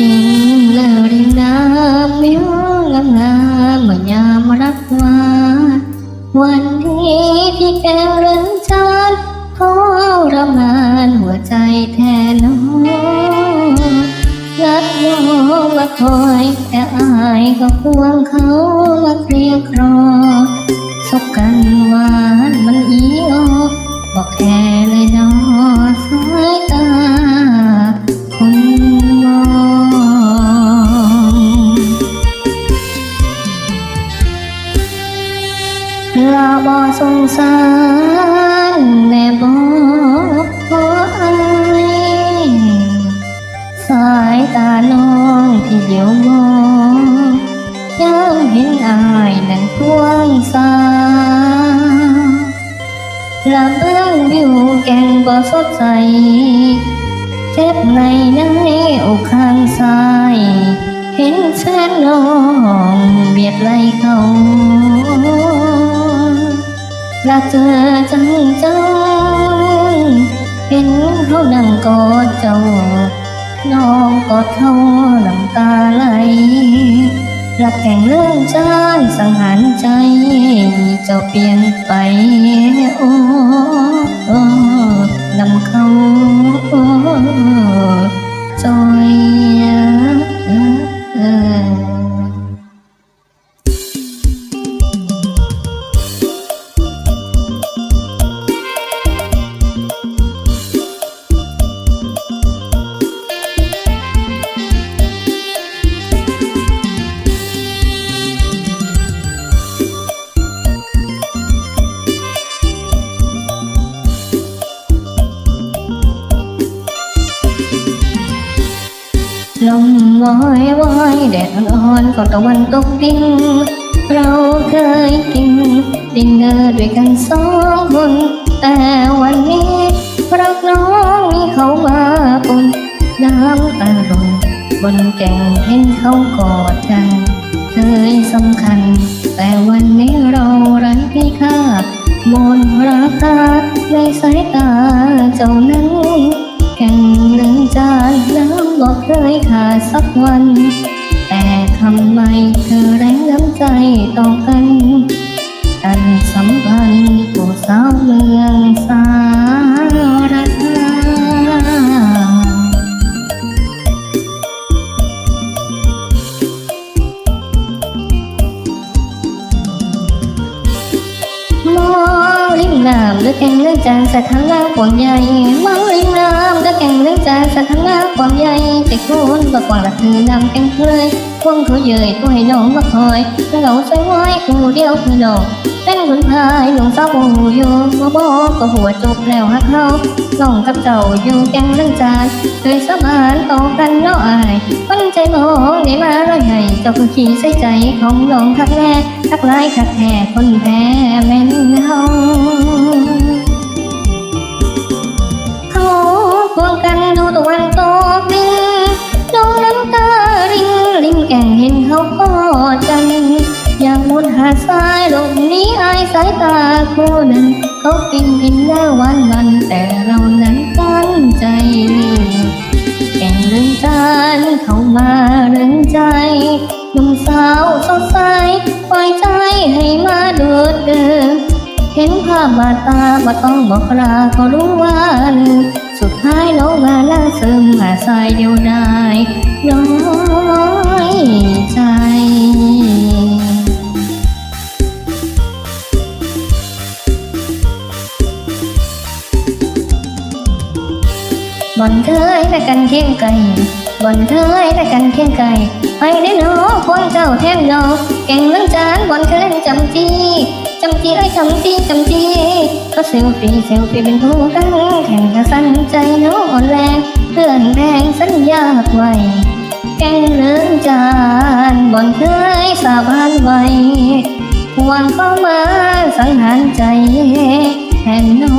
ริงเลอริมน้ำมิวงามงามเมื่อยามรักวาวันนี้ที่แกเรือนชานทรมานหัวใจแทนน้องรักน้องมาคอยแต่อายก็ควงเขามาเคลียร์ครอ บอสงสารแม่บอกขออายสายตาน้องที่เดียวมองยังเห็นอายนั่นควงสาลาเบิ้งวิวแกงบ่สดใส เจ็บในในอกข้างซ้าย เห็นแสนน้องเบียดไหลเขา รักเธอจังจังเห็นเขานั่งกอดเจ้า น้องกอดเขาน้ำตาไหลรักแก่งเรื่องชาติสังหารใจ เจ้าเปลี่ยนไปโอ้ ลมวอยวอยแดดอ่อนก่อนตะวันตกดินเราเคยกินดินเนอร์ด้วยกันสองคน แต่วันนี้รักน้องมีเขามาปนน้ำตาลงบนแก่งเห็นเขากอดกันเคยสำคัญ แต่วันนี้เราไร้ค่าหมดราคาในสายตาเจ้านั้น ยขาดสักวัน แต่ทำไมเธอแรงน้ำใจต่อกันอันสัมพันธ์ผู้สาวเมืองสารคามมอง น้ำเลือกแก่งเลือกจานสถานะกว้างใหญ่มองริมน้ำเลือกแก่งเลือกจานสถานะกวางใหญ่แต่คุณบ่กว้างละคือนำแกงเลยควงเขาเยยตัวให้น้องมาคอยแล้วเราใส่ไว้กูเดียวคือน้องเป็นคนพายหลงสาวบ่หูอยู่บ่บอกก็หัวจบแล้วฮักเขาน้องกับเจ้าอยู่แก่งเลือกจานเคยสมานต่อกันเนาะอายคนใจมองได้มาร้อยให้เจ้าคือขี้ใส่ใจของน้องคักแน่คักหลายคักแท้คนแพ้แม่นเฮา สายตาคู่นั้นเขาปินพินหน้าวันวันแต่เรานั้นตั้งใจแก่งเรื่องจานเข้ามาเรื่องใจหนุ่มสาวสดใสปล่อยใจให้มาดูดเดิมเห็นภาพบาดตาบ่ต้องบอกลาก็รู้ว่าลืมสุดท้ายน้องมานั่งซึมหาสายเดียวดายน้อย บ่อนเคยแต่กันเคียงไก่บ่อนเคยแต่กันเคียงไก่ไปได้หนอควงเจ้าแทนดอกแก่งเรื่องจานบ่อนเคยจำจีจำจีเอ้ยจำจีจำจีก็เซลฟี่เซลฟี่เป็นผู้กันแข่งกระสันใจน้องอ่อนแรงเพื่อนแดงสัญญาไว้แก่งเรื่องจานบ่อนเคยสาบานไว้หวังเข้ามาสังหารใจแทนน้